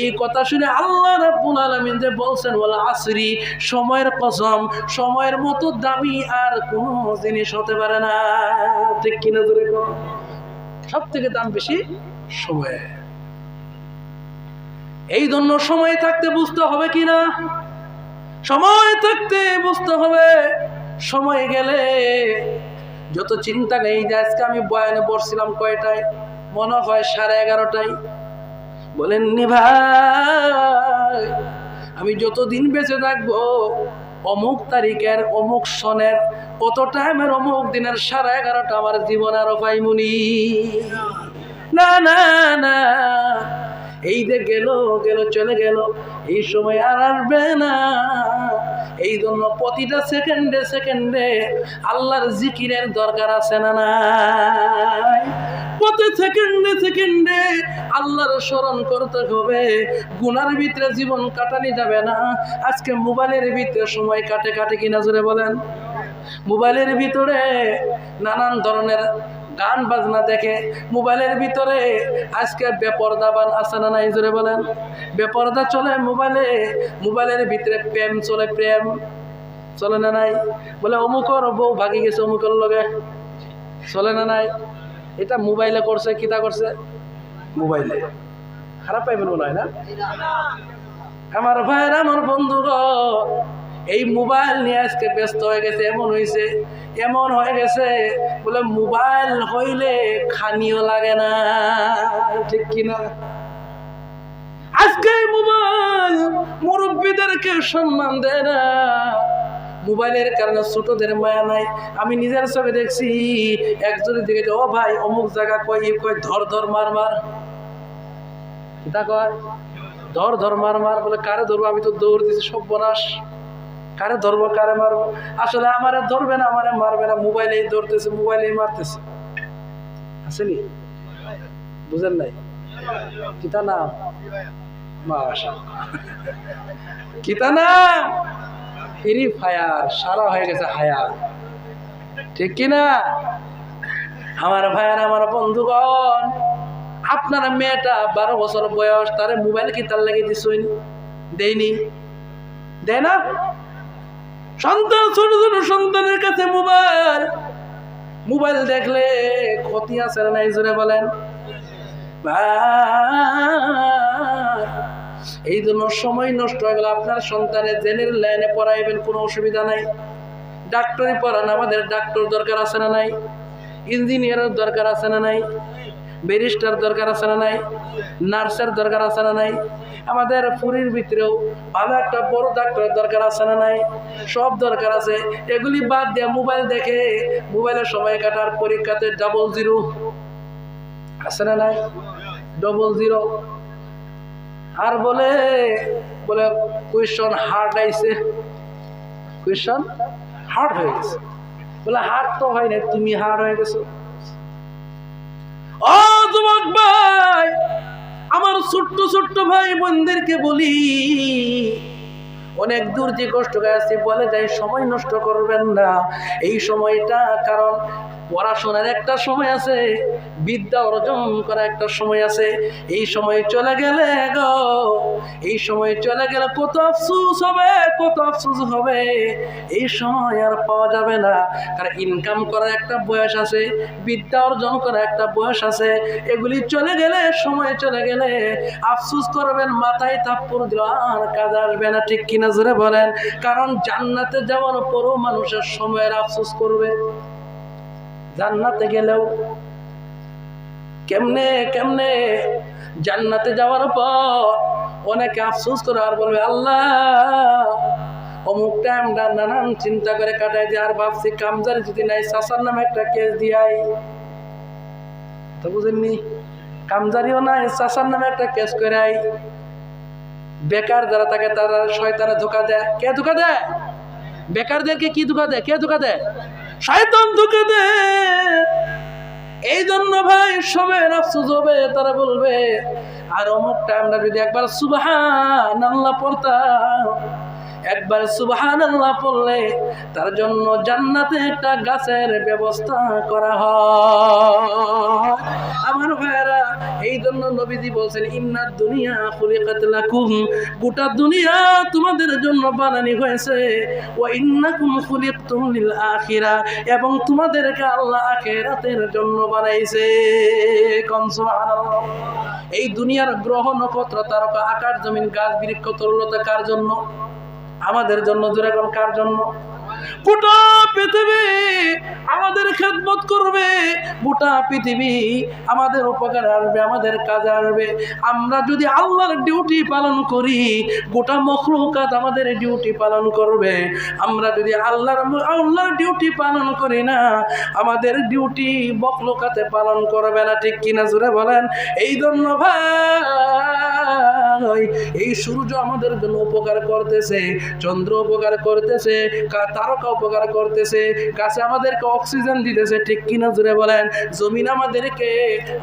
এই কথা শুনে আল্লাহ রাব্বুল আলামিন যে বলছেন বলে আসরি সময়ের কসম, সময়ের মতো দামি আর কোনো জিনিস হতে পারে না। ঠিক কিনা ধরে সব থেকে দাম বেশি সময়। এই জন্য সময় থাকতে বুঝতে হবে কি না? সময় থাকতে বুঝতে হবে সময় গেলে যত চিন্তা নেই যে আজকে আমি বয়ানে বসছিলাম কয়টায়? মনে হয় সাড়ে এগারোটায়। বলেন নি ভাই, আমি যতদিন বেঁচে থাকব, অমুক তারিখের, অমুক সনের, অত টাইমের অমুক দিনের সাড়ে এগারোটা আমার জীবন আরও পাইমুনি। না না না, এই যে গেল গেল, চলে গেল, এই সময় আর আসবে না। এই জন্য প্রতিটা সেকেন্ডে সেকেন্ডে আল্লাহর জিকিরের দরকার আছে না নাই? প্রতি সেকেন্ডে সেকেন্ডে আল্লাহর স্মরণ করতে হবে। গুনার ভিতরে জীবন কাটানি যাবে না। আজকে মোবাইলের ভিতরে সময় কাটে কাটে কিনা জোরে বলেন। মোবাইলের ভিতরে নানান ধরনের গান বাজনা দেখে মোবাইলের ভিতরে আজকে বেপরদা বান আছে না নাই জোরে বলেন। বেপরদা চলে মোবাইলে, মোবাইলের ভিতরে প্রেম চলে প্রেম। চলে না নাই? বলে অমুকর বউ ভাগি গেছে অমুকর লগে। চলে না নাই? এটা মোবাইলে করছে, কিতা করছে? মোবাইলে। খারাপ পাইবেন মনে হয় না? আমার ভাইয়ের আমার বন্ধুগণ এই মোবাইল নিয়ে আজকে ব্যস্ত হয়ে গেছে, এমন হয়েছে এমন হয়ে গেছে, বলে মোবাইল হইলে খানিও লাগে না, ঠিক কিনা? আজকে মোবাইল মুরব্বীদেরকে সম্মান দেয় না। মোবাইলের কারণে ছোটদের মায়া নাই। আমি নিজের চোখে দেখছি, একজনের দিকে ও ভাই, অমুক জায়গা কয় ই কয়, ধর ধর, মার মার। কয়, ধর ধর, মার মার। বলে, কারে ধরবো? আমি তো দৌড় দিছি, সব বনাস। কারে ধরবো, কারে মারবো? আসলে আমারে ধরবে না, আমারে মারবে না। মোবাইলেই ধরতেছে, মোবাইলেই মারতেছে। আছে আসেনি? বুঝেন নাই? কিতা নাম? কিতা নাম? ফ্রি ফায়ার সারা হয়ে গেছে হায়ার ঠিক কিনা? আমার ভাইয়ার আমার বন্ধুগণ, আপনার মেয়েটা বারো বছর বয়স, তারে মোবাইল কি তার লাগিয়ে দিছুন। দেয়নি দেয় না? সন্তান, ছোট ছোট সন্তানের কাছে মোবাইল মোবাইল দেখলে ক্ষতি আছে নাই জোরে বলেন? এই জন্য সময় নষ্ট হয়ে গেল। আপনার সন্তানের জেনের লাইনে পড়াইবেন, কোনো অসুবিধা নাই। ডাক্তারি পড়ান, আমাদের ডাক্তার দরকার আছে না নাই? ইঞ্জিনিয়ারের দরকার আছে না নাই? ব্যারিস্টার দরকার আছে না নাই? নার্সের দরকার আছে না নাই? আমাদের পুরীর ভিতরেও ভালো একটা বড় ডাক্তারের দরকার আছে না নাই? সব দরকার আছে। এগুলি বাদ দিয়ে মোবাইল দেখে, মোবাইলের সময় কাটার পরীক্ষাতে ডাবল জিরো আছে না নাই? ডবল জিরো আর বলে বলে কোয়েশন হার্ড আইছে। কোয়েশন হার্ড হয়ে গেছে। বলে হার্ড তো হয় না তুমি হার্ড হয়ে গেছো। ও যুবক ভাই, আমার ছোট্ট ছোট্ট ভাই বোনদেরকে বলি, অনেক দূর যে কষ্ট আসছে বলে যাই সময় নষ্ট করবেন না। এই সময়টা কারণ পড়াশোনার একটা সময় আছে, বিদ্যা অর্জন করার একটা সময় আছে। এই সময় চলে গেলে গো, এই সময় চলে গেলে কত আফসুস হবে, কত আফসুস হবে। এই সময় আর পাওয়া যাবে না, কারণ ইনকাম করার একটা বয়স আছে, বিদ্যা অর্জন করার একটা বয়স আছে। এগুলি চলে গেলে, সময় চলে গেলে আফসুস করবেন, মাথায় তাপ্পর দিল আর কাজ আসবে না, ঠিক কিনা জোরে বলেন? কারণ জান্নাতে যাওয়ার পরও মানুষের সময়ের আফসুস করবে। জান্নাতে গেলেও কেমনে কেমনে? জান্নাতে যাওয়ার পর অনেকে আফসোস করে আর বলবে, আল্লাহ, অমুক টাইমটা নানান চিন্তা করে কাটাই যে, আর ভাবছি কামজারি যদি নাই সাসার নামে একটা কেস দিয়াই তো বুঝেননি? কামজারিও নাই চাষার নামে একটা কেস করে আই। বেকার যারা থাকে, তারা শয়তানে ধোকা দেয়। কে ধোকা দেয়? বেকারদেরকে কি ধোকা দেয়? কে ধোকা দেয়? শয়তান ধুকে দে। এই জন্য ভাই সবে আফসোস হবে, তারা বলবে, আর অমুকটা আমরা যদি একবার সুবাহান আল্লাহ পড়তাম একবার সুবহান আল্লাহ পড়লে তার জন্য জান্নাতে একটা গাছের ব্যবস্থা করা হয়। আমার ভাইয়েরা, এই জন্য নবীজি বলছেন ইন্নার দুনিয়া খুলিকাত লাকুম। গোটা দুনিয়া তোমাদের জন্য বানানি হয়েছে। ওয়া ইন্নাকুম খুলিকতুম লিল আখিরা। এবং তোমাদেরকে আল্লাহ আখিরাতের জন্য বানাইছে। কম এই দুনিয়ার গ্রহ নক্ষত্র, তারকা, আকাশ, জমিন, গাছ, বৃক্ষ, তরলতা কার জন্য? আমাদের জন্য জোরে কার জন্য? গোটা পৃথিবী আমাদের খেদমত করবে, গোটা পৃথিবী আমাদের উপকার আসবে, আমাদের কাজে আসবে। আমরা যদি আল্লাহর ডিউটি পালন করি, গোটা মখলুকাত আমাদের ডিউটি পালন করবে। আমরা যদি আল্লাহর আল্লাহর ডিউটি পালন করি না, আমাদের ডিউটি মখলুকাতে পালন করবে না। ঠিক কিনা জুড়ে বলেন? এই জন্য ভাই, এই সূর্য আমাদের জন্য উপকার করতেছে, চন্দ্র উপকার করতেছে তারকা উপকার করতেছে। গাছে আমাদেরকে অক্সিজেন দিতেছে, ঠিক কিনা জুড়ে বলেন? জমিন আমাদেরকে,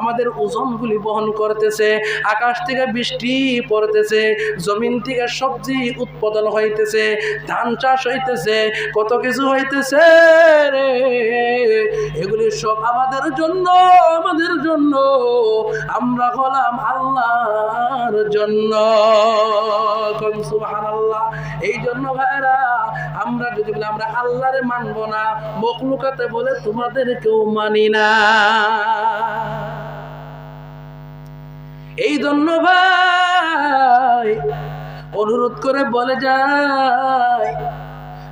আমাদের ওজনগুলি বহন করতেছে, আকাশ থেকে বৃষ্টি পড়তেছে, জমিন থেকে সবজি উৎপাদন হইতেছে, ধান চাষ হইতেছে, কত কিছু হইতেছে রে? এগুলি সব আমাদের জন্য আমাদের জন্য, আমরা হলাম আল্লাহর জন্য। সুবহানাল্লাহ। এই জন্য ভাইরা আমরা যদি বলি আমরা আল্লাহরে না, মখলুকাতে বলে তোমাদের কেউ মানি না। এই জন্য ভাই, অনুরোধ করে বলে যায়,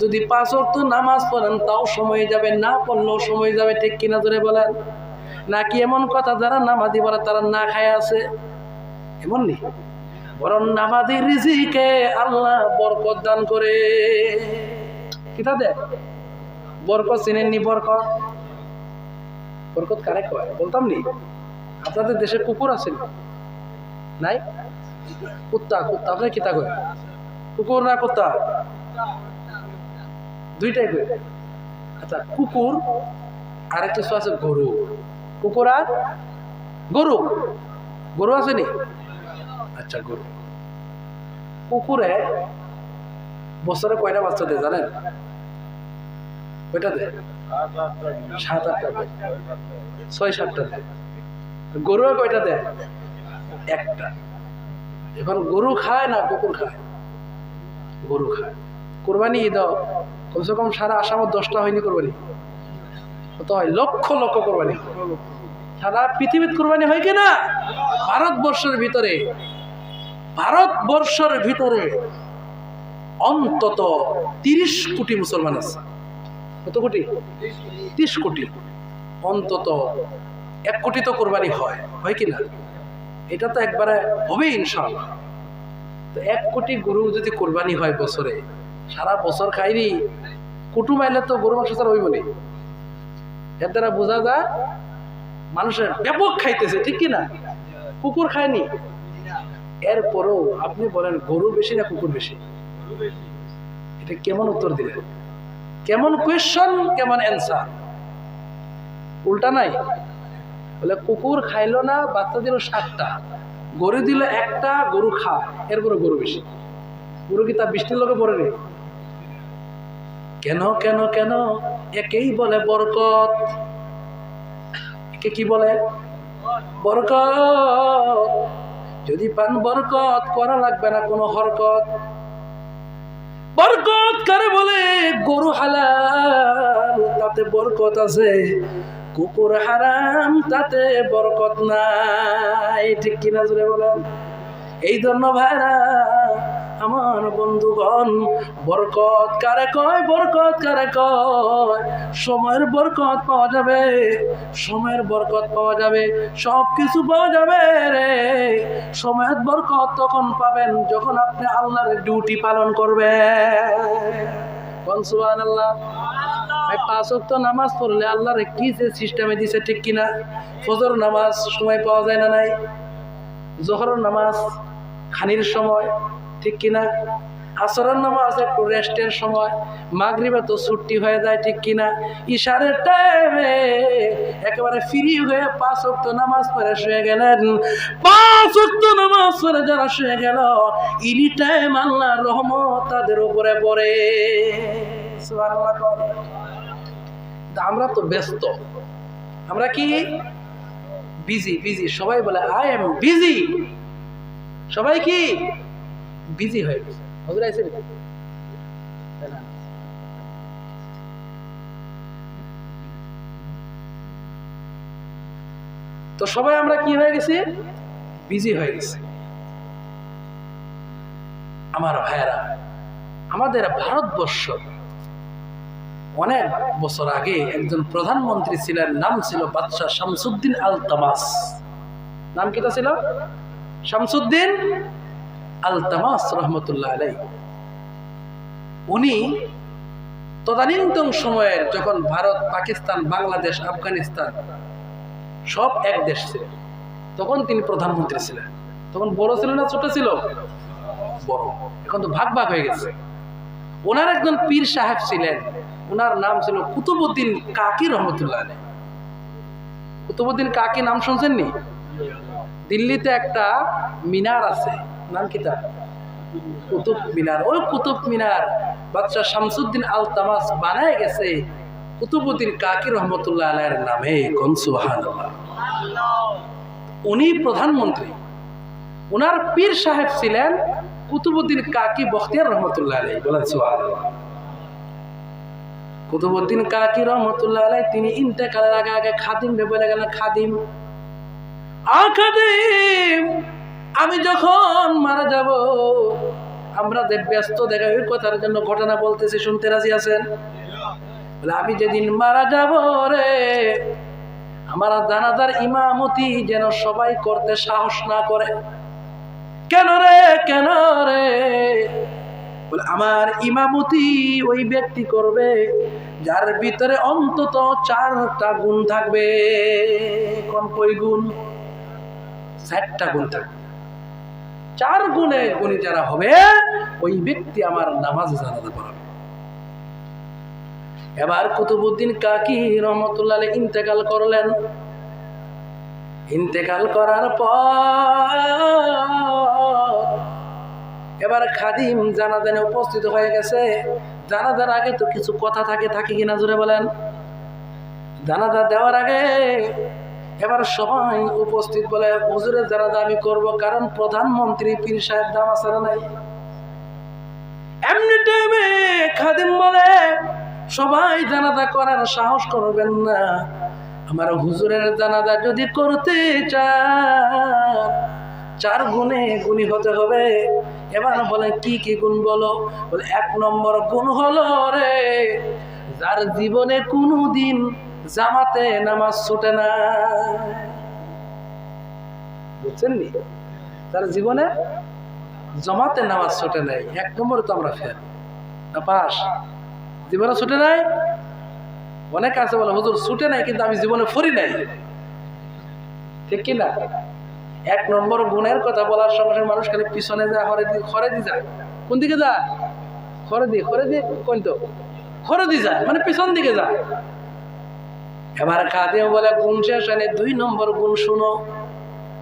যদি পাঁচ অক্ট নামাজ পড়েন, তাও সময় যাবে, না পড়লেও সময় যাবে, ঠিক কিনা ধরে বলেন? নাকি এমন কথা, যারা নামাজি বলে, তারা না খায় আছে? এমন নেই বরং নামাজি রিজিকে আল্লাহ বরকত দান করে। কিতা দে বরকত চিনেননি বরকত? বরকত কারে কয়? বলতাম নি? আপনাদের দেশে কুকুর আছে নাই? কুত্তা কুত্তা। আপনি কিতা কয়? কুকুর না কুত্তা? দুইটাই কয়। আচ্ছা কুকুর আর কিছু আছে গরু। কুকুর আর গরু। গরু আছে নি? আচ্ছা গরু কুকুরে বছরে কয়টা বাচ্চা দেয় জানেন? কয়টা দেয়? সাত, আটটা দেয়। ছয়, সাতটা দেয়। কয়টা দেয়? একটা। এখন গরু খায় না কুকুর খায়? গরু খায়। কোরবানি ঈদ, কমসে কম সারা আসামত দশটা হয়নি কোরবানি। কত হয়? লক্ষ লক্ষ কোরবানি সারা পৃথিবীর কোরবানি হয় কিনা ভারতবর্ষের ভিতরে। ভারতবর্ষের ভিতরে অন্তত তিরিশ কোটি মুসলমান আছে। কত কোটি? তিরিশ কোটি। অন্তত এক কোটি তো কোরবানি হয়। হয় কি না? এটা তো একবারে হবে ইনশাল্লাহ তো এক কোটি গরু যদি কোরবানি হয় বছরে, সারা বছর খাইনি কুটুম আইলে তো গরু, মাংস ছাড়া হইব নি। এর দ্বারা বোঝা যায়, মানুষের ব্যাপক খাইতেছে, ঠিক কি না? কুকুর খায়নি। এরপরও আপনি বলেন, গরু বেশি না কুকুর বেশি? এটা কেমন উত্তর দিলেন? কেমন কোয়েশ্চন কেমন অ্যান্সার উল্টা নাই? বলে, কুকুর খাইলো না, বাচ্চা দিল সাতটা। গরু দিল একটা, গরু খা, এরপরে গরু বেশি। গরু কি তার বৃষ্টির লোকে পড়ে কেন কেন কেন? একেই বলে বরকত। একে কি বলে? বরকত। যদি পান বরকত, করা লাগবে না কোনো হরকত। বরকত কারে বলে? গরু হালাল, তাতে বরকত আছে। কুকুর হারাম, তাতে বরকত নাই। ঠিক কিনা জুড়ে বলেন? এই জন্য ভাইরা আমার বন্ধুগণ, বরকত কারে কয়, বরকত কারে কয়? সময়ের বরকত পাওয়া যাবে, সময়ের বরকত পাওয়া যাবে সব কিছু পাওয়া যাবে রে। সময়ের বরকত তখন পাবেন যখন আপনি আল্লাহর ডিউটি পালন করবেন। সুবান আল্লাহ পাঁচ ওয়াক্ত নামাজ পড়লে আল্লাহর কি যে সিস্টেমে দিছে ঠিক কিনা? ফজর নামাজ সময় পাওয়া যায় না নাই? জহর নামাজ, খানির সময় ঠিক কিনা? আসরের নামাজ একটু রেস্টের সময়, মাগরিবে তো ছুটি হয়ে যায় ঠিক কিনা? ইশারের টাইমে একেবারে ফ্রি হয়ে পাঁচ অক্ত নামাজ পড়ে শুয়ে গেলেন। পাঁচ অক্ত নামাজ পড়ে যারা শুয়ে গেল, ইনি টাইম আল্লাহ রহমত তাদের উপরে পড়ে। আমরা তো ব্যস্ত। আমরা কি? বিজি বিজি সবাই বলে আই এম বিজি সবাই কি? বিজি হয়ে গেছে। হুজুর আইছেন তাই না? তো সবাই আমরা কি হয়ে গেছি? বিজি হয়ে গেছি। আমার ভাইয়েরা, আমাদের ভারতবর্ষ অনেক বছর আগে একজন প্রধানমন্ত্রী ছিলেন, নাম ছিল বাদশাহ শামসুদ্দিন আল তামাস নাম কিটা ছিল? শামসুদ্দিন আল তামাস রহমতুল্লাহ আলাই উনি তদানীন্তন সময়ের যখন ভারত, পাকিস্তান, বাংলাদেশ, আফগানিস্তান সব এক দেশ ছিল, তখন তিনি প্রধানমন্ত্রী ছিলেন। তখন বড় ছিল না, ছোট ছিল? বড়। এখন তো ভাগ ভাগ হয়ে গেছে। ওনার একজন পীর সাহেব ছিলেন। ওনার নাম ছিল কুতুবুদ্দিন কাকি রহমতুল্লাহ আলাই কুতুবুদ্দিন কাকি নাম শুনছেন নি দিল্লিতে একটা মিনার আছে। নাম কুতুব? মিনার। ওই কুতুব মিনার বাদশাহ শামসুদ্দিন আল তামাস বানায় গেছে কুতুবুদ্দিন রহমতুল্লাহ আলাইয়ের নামে, কোন সুবহানাল্লাহ। উনি প্রধানমন্ত্রী। ওনার পীর সাহেব ছিলেন কুতুবুদ্দিন কাকি বখতিয়ার রহমতুল্লাহ আলাই বলেন সুবহানাল্লাহ। কুতুবুদ্দিন কাকি রহমতুল্লাহ আলাই তিনি ইন্তেকালের আগে আগে খাদিম বলে গেলেন, খাদিম। আ খাদিম আমি যখন মারা যাব, আমরা ব্যস্ত দেখা ওই কথার জন্য ঘটনা বলতেছি, শুনতে রাজি আছেন? বলে, আমি যেদিন মারা যাব রে, আমার জানাজার ইমামতি যেন সবাই করতে সাহস না করে। কেন রে কেন রে? বলে, আমার ইমামতি ওই ব্যক্তি করবে, যার ভিতরে অন্তত চারটা গুণ থাকবে। কোন কই গুণ? চারটা গুণ থাকবে। চার গুণে গুণী যারা হবে, ওই ব্যক্তি আমার নামাজ জানাতে পারবে এবার কুতুবুদ্দিন কাকি রহমতুল্লাহ ইন্তেকাল করলেন। ইন্তেকাল করার পর এবার খাদিম জানাজানে উপস্থিত হয়ে গেছে। জানাজার আগে তো কিছু কথা থাকে থাকে কিনা জোরে বলেন? জানাজা দেওয়ার আগে এবার সবাই উপস্থিত বলে হুজুরের জানাজা আমি করব, কারণ প্রধানমন্ত্রী পীর সাহেব দাম আছে নাই? এমনি টাইমে খাদিম বলে, সবাই জানাজা করার সাহস করবেন না। আমার হুজুরের জানাজা যদি করতে চান, চার গুণে গুণী হতে হবে। এবার বলে, কি কি গুণ বলো? বলে, এক নম্বর গুণ হলো রে, যার জীবনে কোনো দিন জামাতে নামাজ ছুটে না। বুঝছেন নি? তার জীবনে জমাতে নামাজ ছুটে নাই। এক নম্বরে তো আমরা ফেল। না জীবনে ছুটে নাই? অনেক আছে বলে, হুজুর, ছুটে নাই, কিন্তু আমি জীবনে ফরি নাই। ঠিক কি না এক নম্বর গুণের কথা বলার সঙ্গে সঙ্গে মানুষ খালি পিছনে যায় হরে দি খরে দি যায়। কোন দিকে যায়? খরে দি খরে দি কোন তো? খরে দি যায় মানে পিছন দিকে যায়। এবার কাঁদে বলে গুণ শেষ হয়নি দুই নম্বর গুণ শুনো।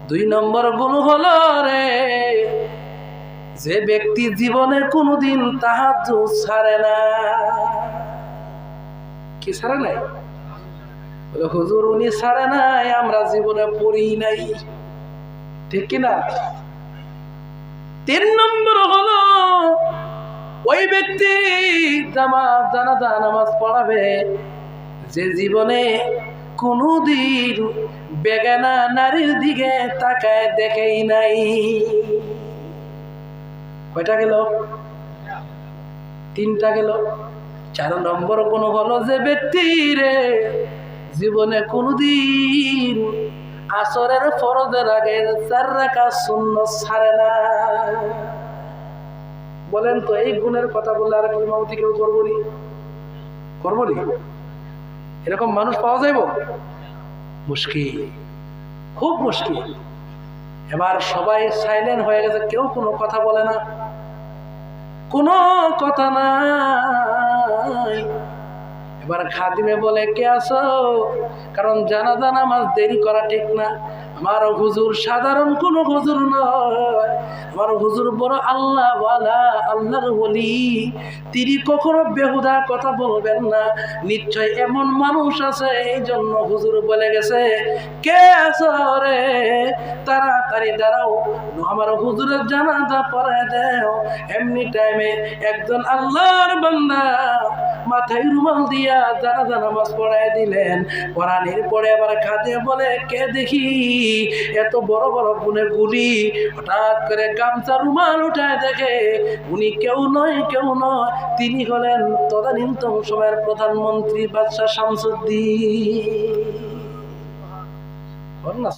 দুই নম্বর গুণ হলো রে, যে ব্যক্তি জীবনে কোনোদিন তাহার ছাড়ে না। কি ছাড়ে নাই? বলে, হুজুর, উনি ছাড়ে নাই, আমরা জীবনে পড়ি নাই। ঠিক কিনা তিন নম্বর হলো, ওই ব্যক্তি জামাত, জানাজা, নামাজ পড়াবে। যে জীবনে কোনোদিন বেগানা নারীর দিকে তাকায় দেখেই নাই। কয়টা গেল? তিনটা গেল। চার নম্বর কোন হলো যে ব্যক্তি রে, জীবনে কোনোদিন আসরের ফরজের আগে চার রাখা শূন্য ছাড়ে না। বলেন তো, এই গুণের কথা বললে আর ইমামতি কেউ করব নি? করব নি? এরকম মানুষ পাওয়া যাইব? মুশকিল। খুব মুশকিল। এবার সবাই সাইলেন্ট হয়ে গেছে, কেউ কোনো কথা বলে না। কোনো কথা নাই। এবার খাদিমে বলে, কে আসো কারণ জানা জানা মাছ দেরি করা ঠিক না। আমার হুজুর সাধারণ কোনো হুজুর নয়। আমার হুজুর বড় আল্লাহ আল্লাহর বলি তিনি কখনো বেহুদা কথা বলবেন না। নিশ্চয় এমন মানুষ আছে এই জন্য হুজুর বলে গেছে, কে আছো রে? তাড়াতাড়ি দাঁড়াও। আমার হুজুরের জানাজা পরে দেও। এমনি টাইমে একজন আল্লাহর বান্দা মাথায় রুমাল দিয়া জানাজা নামাজ পড়ায় দিলেন। পড়ানির পরে আবার খাদে বলে, কে দেখি? এত বড় বড় গুণের গুলি। হঠাৎ করে গামছা রুমাল উঠায় দেখে উনি কেউ নয় কেউ নয়। তিনি হলেন তদানীন্তন সময়ের প্রধানমন্ত্রী বাদশাহ শামসুদ্দিন।